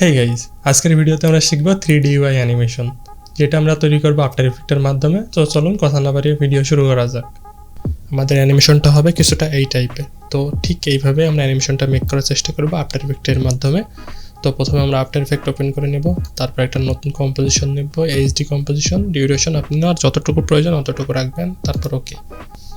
Hey guys আজকের ভিডিওতে আমরা শিখব থ্রি ডি ওয়াই অ্যানিমেশন যেটা আমরা তৈরি করব আফটার ইফেক্টের মাধ্যমে। তো চলুন কথা না বাড়িয়ে ভিডিও শুরু করা যাক। আমাদের অ্যানিমেশনটা হবে কিছুটা এই টাইপে তো ঠিক এইভাবে আমরা অ্যানিমেশনটা মেক করার চেষ্টা করব আফটার ইফেক্টের মাধ্যমে। তো প্রথমে আমরা আফটার ইফেক্ট ওপেন করে নেব, তারপর একটা নতুন কম্পোজিশন নেব এইচডি কম্পোজিশন ডিউরেশন আপনার যতটুকু প্রয়োজন অতটুকু রাখবেন, তারপর ওকে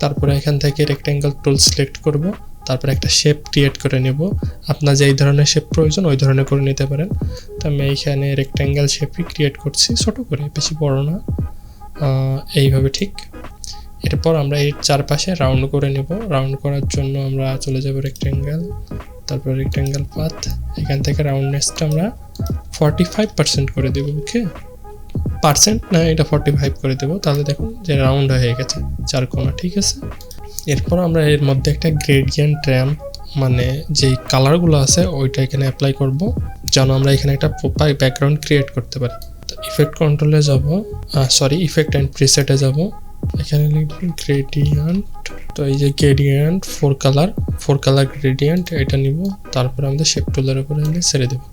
তারপরে এখান থেকে রেক্ট্যাঙ্গেল টুল সিলেক্ট করব। তারপর একটা শেপ ক্রিয়েট করে নেব। আপনার যেই ধরনের শেপ প্রয়োজন, ওই ধরনের করে নিতে পারেন। তো আমি এইখানে রেক্ট্যাঙ্গেল শেপই ক্রিয়েট করছি, ছোট করে, বেশি বড় না। এইভাবে ঠিক। এরপর আমরা এর চারপাশে রাউন্ড করে নেব। রাউন্ড করার জন্য আমরা চলে যাব রেক্ট্যাঙ্গেল তারপর রেক্ট্যাঙ্গেল পাথ এখান থেকে রাউন্ডনেসটা আমরা ফর্টি ফাইভ পার্সেন্ট করে দেবো ওকে পার্সেন্ট না, এটা ফর্টি ফাইভ করে দেবো। তাহলে দেখুন যে রাউন্ড হয়ে গেছে, চার কোণা ঠিক আছে? এরপর আমরা এর মধ্যে একটা গ্রেডিয়েন্ট র্যাম্প মানে যেই কালারগুলো আছে, ওইটা এখানে অ্যাপ্লাই করব, যেন আমরা এখানে একটা প্রপার ব্যাকগ্রাউন্ড ক্রিয়েট করতে পারি। তো ইফেক্ট কন্ট্রোলে যাব সরি ইফেক্ট অ্যান্ড প্রিসেটে যাব। এখানে লিখব গ্রেডিয়েন্ট তো এই যে gradient four colour four colour gradient এটা নিব, তারপর আমাদের শেপ টুলের উপরে ছেড়ে দেবো।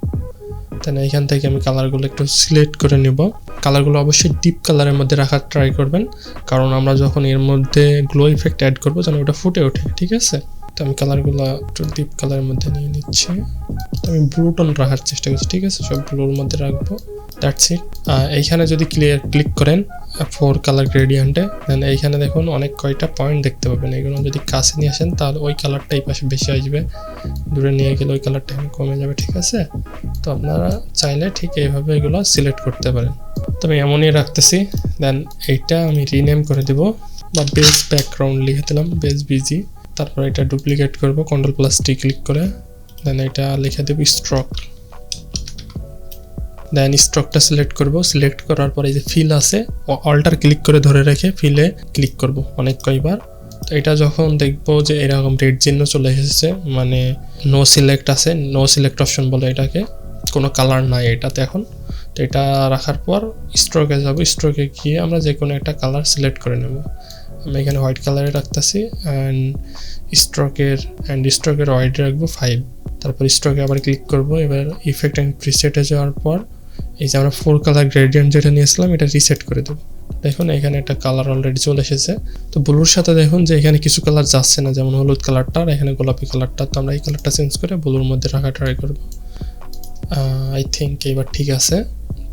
তাহলে এখান থেকে আমি কালারগুলো একটু সিলেক্ট করে নেব। কালারগুলো অবশ্যই ডিপ কালারের মধ্যে রাখার ট্রাই করবেন। কারণ আমরা যখন এর মধ্যে গ্লো ইফেক্ট অ্যাড করব, যেন ওটা ফুটে ওঠে, ঠিক আছে? তো আমি কালারগুলো একটু ডিপ কালারের মধ্যে নিয়ে নিচ্ছি। তো আমি ব্লু টোন রাখার চেষ্টা করছি, ঠিক আছে? সব ব্লুর মধ্যে রাখব। দ্যাটস ইট এইখানে যদি ক্লিয়ার ক্লিক করেন ফোর কালার গ্রেডিয়েন্টে দেন এইখানে দেখুন অনেক কয়টা পয়েন্ট দেখতে পাবেন। এগুলো যদি কাছে নিয়ে আসেন, তাহলে ওই কালারটা এই পাশে বেশি আসবে। দূরে নিয়ে গেলে ওই কালারটা কমে যাবে, ঠিক আছে? আপনারা চাইলে ঠিক এইভাবে এগুলো সিলেক্ট করতে পারেন। তো আমি এমনই রাখতেছি দেন এইটা আমি রিনেম করে দেব বা বেস ব্যাকগ্রাউন্ড লিখে দিলাম বেস বিজি তারপর এটা ডুপ্লিকেট করব কন্ট্রোল প্লাস টি ক্লিক করে দেন এটা লিখে দেব স্ট্রক দেন স্ট্রকটা সিলেক্ট করব সিলেক্ট করার পরে যে ফিল আছে অল্টার ক্লিক করে ধরে রেখে ফিলে ক্লিক করব অনেক কয়বার। তো এটা যখন দেখব যে এরকম রেড চিহ্ন চলে এসেছে মানে নো সিলেক্ট আছে নো সিলেক্ট অপশন বলে এটাকে কোনো কালার নাই এটাতে এখন। তো এটা রাখার পর স্ট্রোকে যাব। স্ট্রোকে গিয়ে আমরা যে কোনো একটা কালার সিলেক্ট করে নেব। আমি এখানে হোয়াইট কালারে রাখতেছি অ্যান্ড স্ট্রোকের অ্যান্ড স্ট্রোকের হোয়াইট রাখব ফাইভ তারপর স্ট্রোকে আবার ক্লিক করব। এবার ইফেক্ট অ্যান্ড প্রিসেটে যাওয়ার পর এই যে আমরা ফোর কালার গ্রেডিয়েন্ট যেটা নিয়েছিলাম, এটা রিসেট করে দেবো। দেখুন, এখানে একটা কালার অলরেডি চলে এসেছে। তো ব্লুর সাথে দেখুন যে এখানে কিছু কালার যাচ্ছে না। যেমন হলুদ কালারটা আর এখানে গোলাপি কালারটা তো আমরা এই কালারটা চেঞ্জ করে ব্লুর মধ্যে রাখা ট্রাই করব। আই থিঙ্ক এবার ঠিক আছে।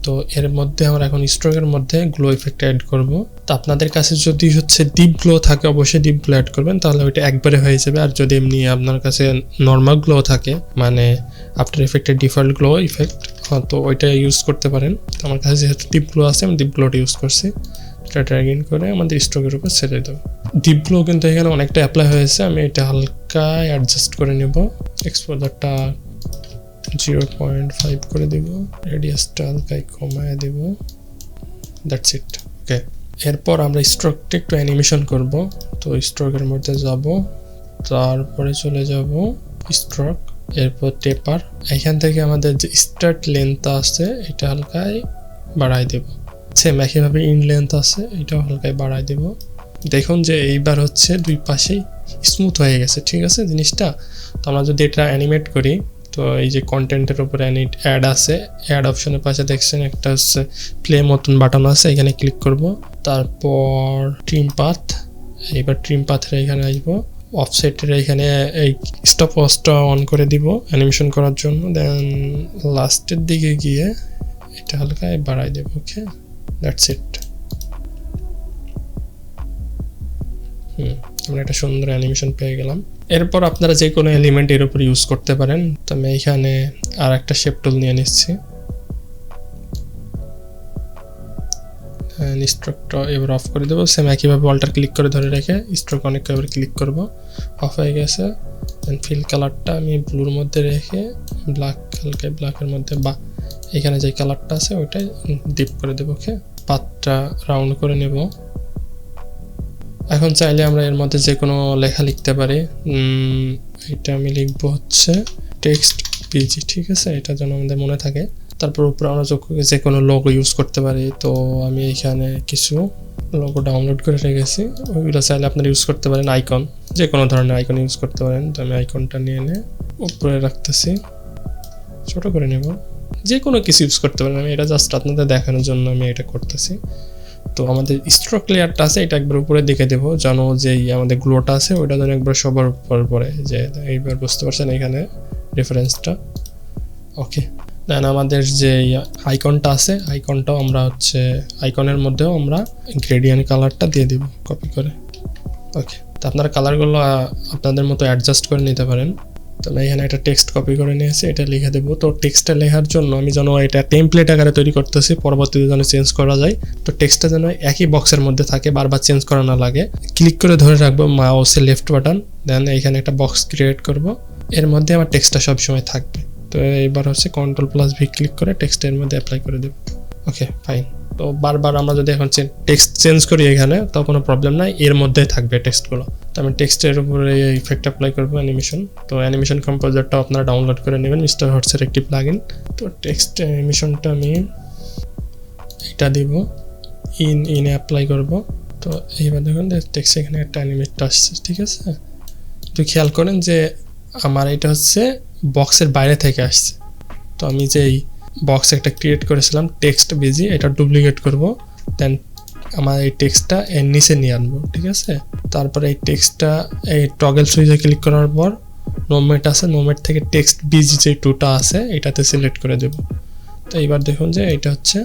তো এর মধ্যে আমরা এখন স্ট্রোকের মধ্যে গ্লো ইফেক্ট অ্যাড করব। তো আপনাদের কাছে যদি হচ্ছে ডিপ গ্লো থাকে, অবশ্যই ডিপ গ্লো অ্যাড করবেন, তাহলে ওইটা একবারে হয়ে যাবে। আর যদি এমনি আপনার কাছে নর্মাল গ্লো থাকে মানে আফটার ইফেক্টের ডিফল্ট গ্লো ইফেক্ট তো ওইটা ইউজ করতে পারেন। তো আমার কাছে যেহেতু ডিপ গ্লো আছে, আমি ডিপ গ্লোটা ইউজ করছি। এটা ড্র্যাগ করে আমাদের স্ট্রোকের উপর ছেড়ে দেবো। ডিপ গ্লো কিন্তু এখানে অনেকটা অ্যাপ্লাই হয়েছে, আমি এটা হালকা অ্যাডজাস্ট করে নেব। এক্সপোজারটা জিরো পয়েন্ট ফাইভ করে দিব রেডিয়াসটা হালকায় কমায় দেব দ্যাটস ইট ওকে এরপর আমরা স্ট্রোকটা একটু অ্যানিমেশন করব, তো স্ট্রোকের মধ্যে যাব, তারপরে চলে যাব স্ট্রোক এরপর টেপার এখান থেকে আমাদের যে স্টার্ট লেন্থ আছে, এটা হালকায় বাড়াই দেব। সেম একইভাবে ইন লেন্থ আছে, এটাও হালকায় বাড়াই দেব। দেখুন যে এইবার হচ্ছে দুই পাশেই স্মুথ হয়ে গেছে, ঠিক আছে জিনিসটা? তো আমরা যদি এটা অ্যানিমেট করি তো এই যে কন্টেন্টের উপরে অ্যানিট অ্যাড আছে অ্যাড অপশনের পাশে দেখছেন একটা হচ্ছে প্লে মতন বাটন আছে, এখানে ক্লিক করব। তারপর ট্রিম পাথ এবার ট্রিম পাথের এখানে আসব। অফসেটের এখানে এই স্টপ ওয়াচটা অন করে দিব অ্যানিমেশন করার জন্য। দেন লাস্টের দিকে গিয়ে এটা হালকায় বাড়াই দেবো ওকে দ্যাটস ইট হুম। আমরা একটা সুন্দর অ্যানিমেশন পেয়ে গেলাম। এরপর আপনারা যে কোনো এলিমেন্ট এর উপর ইউজ করতে পারেন। তো আমি এখানে আর একটা শেপ টুল নিয়ে নিচ্ছি। স্ট্রোকটা এবার অফ করে দেবো। সেম একইভাবে অল্টার ক্লিক করে ধরে রেখে স্ট্রোক অনেক এবার ক্লিক করব। অফ হয়ে গেছে। দেন ফিল কালারটা আমি ব্লুর মধ্যে রেখে ব্ল্যাক হালকা ব্ল্যাকের মধ্যে বা এখানে যে কালারটা আছে ওইটাই ডিপ করে দেবো। ওকে পাতটা রাউন্ড করে নেব। এখন চাইলে আমরা এর মধ্যে যে কোনো লেখা লিখতে পারি। এটা আমি লিখব হচ্ছে টেক্সট পিজি ঠিক আছে? এটা যেন আমাদের মনে থাকে। তারপর উপরে আমরা যে কোনো লোগো ইউজ করতে পারি। তো আমি এখানে কিছু লোগো ডাউনলোড করে রেখেছি। ওইগুলো চাইলে আপনারা ইউজ করতে পারেন আইকন যে কোনো ধরনের আইকন ইউজ করতে পারেন। তো আমি আইকনটা নিয়ে এনে উপরে রাখতেছি। ছোট করে নেব। যে কোনো কিছু ইউজ করতে পারেন। আমি এটা জাস্ট আপনাদের দেখানোর জন্য আমি এটা করতেছি। তো আমাদের স্ট্রোক লেয়ারটা আছে, এটা একবার উপরে দেখে দেবো। যেন যে আমাদের গ্লোটা আছে, ওইটা যেন একবার সবার উপর পরে যে এইবার বুঝতে পারছেন এখানে রেফারেন্সটা ওকে দেন আমাদের যে আইকনটা আছে আইকনটাও আমরা হচ্ছে আইকনের মধ্যেও আমরা গ্রেডিয়েন্ট কালারটা দিয়ে দিব কপি করে। ওকে তো আপনারা কালারগুলো আপনাদের মতো অ্যাডজাস্ট করে নিতে পারেন। তো আমি এখানে একটা টেক্সট কপি করে নিয়ে নিয়েছি এটা লিখে দেবো। তো টেক্সটটা লেখার জন্য আমি যেন এটা টেমপ্লেট আকারে তৈরি করতেছি, পরবর্তীতে যেন চেঞ্জ করা যায়। তো টেক্সটটা যেন একই বক্সের মধ্যে থাকে, বারবার চেঞ্জ করা না লাগে। ক্লিক করে ধরে রাখব মাউসের লেফট বাটন দেন এখানে একটা বক্স ক্রিয়েট করব। এর মধ্যে আমার টেক্সটটা সবসময় থাকবে। তো এইবার হচ্ছে কন্ট্রোল প্লাস ভি ক্লিক করে টেক্সটের মধ্যে অ্যাপ্লাই করে দেবো। ওকে ফাইন তো বারবার আমরা যদি এখন টেক্সট চেঞ্জ করি এখানে, তো কোনো প্রবলেম নাই, এর মধ্যে থাকবে টেক্সটগুলো তো আমি টেক্সটের উপরে ইফেক্ট অ্যাপ্লাই করব অ্যানিমেশন তো অ্যানিমেশন কম্পোজারটা আপনারা ডাউনলোড করে নেবেন মিস্টার হটসের একটি প্লাগ তো টেক্সট অ্যানিমেশনটা আমি এটা দিব ইন ইনে অ্যাপ্লাই করব। তো এইবার দেখুন টেক্সট এখানে একটা অ্যানিমেটটা আসছে, ঠিক আছে? তো খেয়াল করেন যে আমার এটা হচ্ছে বক্সের বাইরে থেকে আসছে। তো আমি যেই বক্স একটা ক্রিয়েট করেছিলাম টেক্সট বিজি এটা ডুপ্লিকেট করব। দেন আমার এই টেক্সটটা এর নিচে নিয়ে আনব, ঠিক আছে? তারপরে এই টেক্সটটা, এই টগেল সুইচে ক্লিক করার পর নোমেট আছে নোমেট থেকে টেক্সট বিজ যে টুটা আছে, এটাতে সিলেক্ট করে দেব। তো এইবার দেখুন যে এটা হচ্ছে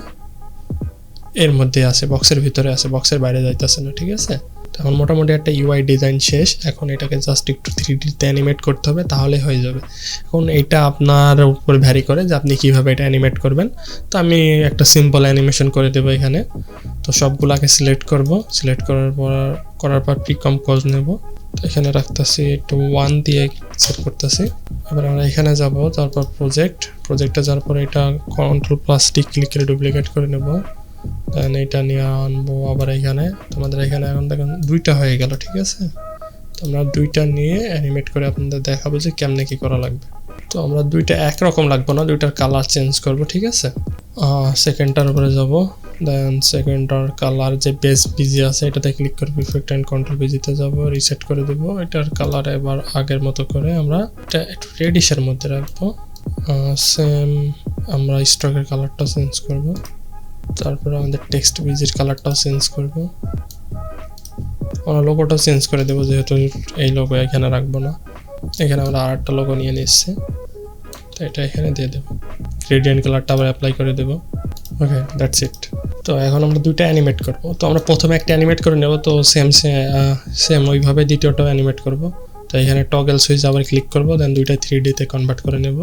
এর মধ্যে আছে বক্সের ভিতরে আছে বক্সের বাইরে যাইতেছে না, ঠিক আছে? এখন মোটামুটি একটা ইউআই ডিজাইন শেষ, এখন এটাকে জাস্ট একটু থ্রি ডিতে অ্যানিমেট করতে হবে, তাহলে হয়ে যাবে। এখন এটা আপনার উপর ভ্যারি করে যে আপনি কীভাবে এটা অ্যানিমেট করবেন। তো আমি একটা সিম্পল অ্যানিমেশন করে দেবো এখানে। তো সবগুলাকে সিলেক্ট করব। সিলেক্ট করার পর করার পর প্রিকম কজ নেব। তো এখানে রাখতেছি একটু ওয়ান দিয়ে সেট করতেছি। এবার আমরা এখানে যাব, তারপর প্রজেক্ট প্রজেক্টে যাওয়ার পর এটা কন্ট্রোল প্লাস টি ক্লিক করে ডুপ্লিকেট করে নেব। দেন এটা নিয়ে আনব আবার এখানে। তোমাদের এখানে এখন দেখুন দুইটা হয়ে গেল, ঠিক আছে? তো আমরা দুইটা নিয়ে অ্যানিমেট করে আপনাদের দেখাবো যে কেমনে কি করা লাগবে। তো আমরা দুইটা একরকম লাগবো না, দুইটার কালার চেঞ্জ করব, ঠিক আছে? সেকেন্ডটার উপরে যাব দেন সেকেন্ডটার কালার যে বেস বিজি আছে, এটাতে ক্লিক করব ইফেক্ট অ্যান্ড কন্ট্রোল বিজিতে যাব রিসেট করে দেবো। এটার কালার এবার আগের মতো করে আমরা এটা একটু রেডিশের মধ্যে রাখব। সেম আমরা স্টকের কালারটা চেঞ্জ করব। তারপরে আমাদের টেক্সট বিজির কালারটাও চেঞ্জ করব। আমরা লোগোটাও চেঞ্জ করে দেবো, যেহেতু এই লোগো এখানে রাখব না। এখানে আমরা আর একটা লোগো নিয়ে নিচ্ছি। তো এটা এখানে দিয়ে দেবো। গ্রেডিয়েন্ট কালারটা আবার অ্যাপ্লাই করে দেবো। ওকে দ্যাটস ইট তো এখন আমরা দুইটা অ্যানিমেট করব। তো আমরা প্রথমে একটা অ্যানিমেট করে নেব। তো সেম সেম ওইভাবে দ্বিতীয়টাও অ্যানিমেট করব। তো এখানে টগেল সুইচ আবার ক্লিক করব। দেন দুইটা থ্রি ডিতে কনভার্ট করে নেব।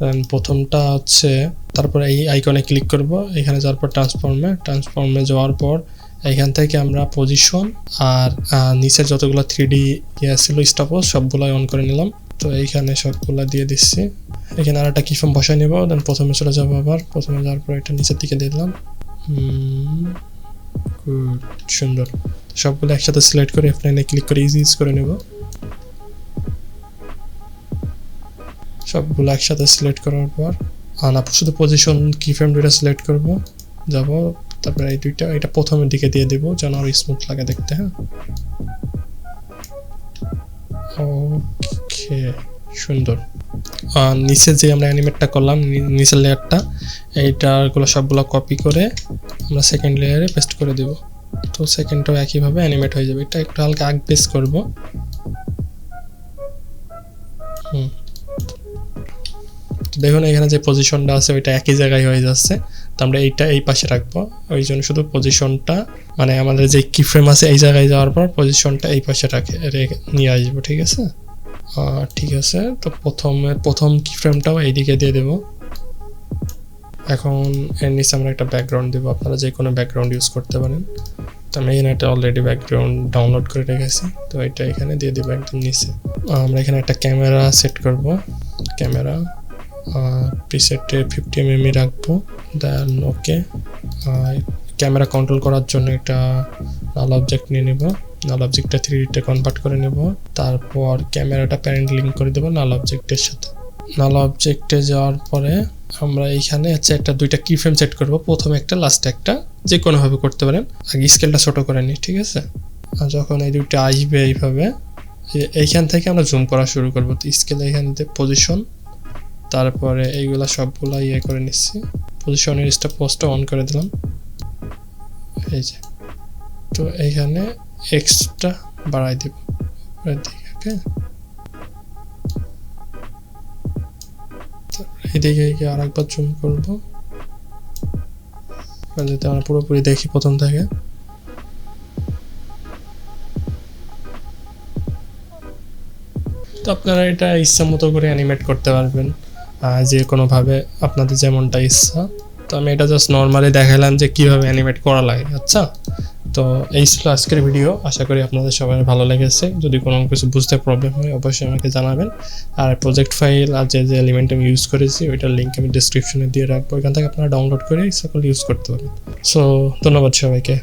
দেন প্রথমটা হচ্ছে, তারপরে এই আইকনে ক্লিক করব। এখানে যাওয়ার পর ট্রান্সফর্মে ট্রান্সফর্মে যাওয়ার পর এখান থেকে আমরা পজিশন আর নিচের যতগুলো থ্রি ডি ইয়ে ছিল স্টপও সবগুলো অন করে নিলাম। তো এইখানে সবগুলো দিয়ে দিচ্ছি। এখানে আর একটা কিফর্ম বসাই নেব দেন প্রথমে চলে যাব আবার। প্রথমে যাওয়ার পর এটা নিচের দিকে দিলাম। সুন্দর। সবগুলো একসাথে সিলেক্ট করে এফ নাইনে ক্লিক করে ইজি ইউজ করে নেব। সবগুলো একসাথে সিলেক্ট করার পর না, শুধু পজিশন কি ফ্রেম দুইটা সিলেক্ট করব। যাব, তারপরে এই দুইটা, এটা প্রথমের দিকে দিয়ে দেবো, যেন আরও স্মুথ লাগে দেখতে হ্যাঁ? ওকে সুন্দর। আর নিচে যে আমরা অ্যানিমেটটা করলাম নিচের লেয়ারটা এইটাগুলো সবগুলো কপি করে আমরা সেকেন্ড লেয়ারে পেস্ট করে দেব। তো সেকেন্ডটাও একইভাবে অ্যানিমেট হয়ে যাবে। এটা একটু হালকা আগ পেস্ট করব। দেখুন, এখানে যে পজিশনটা আছে, ওইটা একই জায়গায় হয়ে যাচ্ছে। তো আমরা এইটা এই পাশে রাখব। ওই জন্য শুধু পজিশনটা মানে আমাদের যে কি ফ্রেম আছে, এই জায়গায় যাওয়ার পর পজিশনটা এই পাশে রাখে নিয়ে আসব, ঠিক আছে? ঠিক আছে, তো প্রথমে, প্রথম কি ফ্রেমটাও এইদিকে দিয়ে দেবো। এখন এর নিচে আমরা একটা ব্যাকগ্রাউন্ড দেবো, আপনারা যে কোনো ব্যাকগ্রাউন্ড ইউজ করতে পারেন। তো আমি এখানে একটা অলরেডি ব্যাকগ্রাউন্ড ডাউনলোড করে রেখেছি, তো এটা এখানে দিয়ে দেবো একদম নিচে। আমরা এখানে একটা ক্যামেরা সেট করব। ক্যামেরা প্রিসেটে ফিফটি এমএমই রাখব দেন ওকে ক্যামেরা কন্ট্রোল করার জন্য একটা নাল অবজেক্ট নিয়ে নেব। নাল অবজেক্টটা থ্রি ডিতে কনভার্ট করে নেব। তারপর ক্যামেরাটা প্যারেন্ট লিঙ্ক করে দেবো নাল অবজেক্টের সাথে। নাল অবজেক্টে যাওয়ার পরে আমরা এইখানে হচ্ছে একটা দুইটা কি ফ্রেম সেট করব। প্রথমে একটা লাস্টে একটা যে কোনোভাবে করতে পারেন। আগে স্কেলটা ছোটো করে নিই, ঠিক আছে? আর যখন এই দুইটা আসবে এইভাবে এইখান থেকে আমরা জুম করা শুরু করব। তো স্কেল এখান থেকে পজিশন তারপরে এইগুলা সবগুলা ইয়ে করে নিচ্ছি। পজিশনের স্টপ পোস্টটা অন করে দিলাম। এই যে। তো এইখানে এক্সট্রা বাড়াই দিব। ওকে? এদিকে গিয়ে আর একবার জুম করব যাতে আমরা পুরোপুরি দেখি প্রথম থেকে। তো আপনারা এটা ইচ্ছা মতো করে অ্যানিমেট করতে পারবেন। যে কোনোভাবে আপনাদের যেমনটা ইচ্ছা। তো আমি এটা জাস্ট নর্মালি দেখালাম যে কীভাবে অ্যানিমেট করা লাগে আচ্ছা? তো এই ছিল আজকের ভিডিও আশা করি আপনাদের সবাই ভালো লেগেছে। যদি কোনো কিছু বুঝতে প্রবলেম হয়, অবশ্যই আমাকে জানাবেন। আর প্রজেক্ট ফাইল আর যে যে এলিমেন্ট আমি ইউজ করেছি, ওইটার লিঙ্ক আমি ডিসক্রিপশনে দিয়ে রাখব। ওইখান থেকে আপনারা ডাউনলোড করে সকল ইউজ করতে পারবেন সো ধন্যবাদ সবাইকে।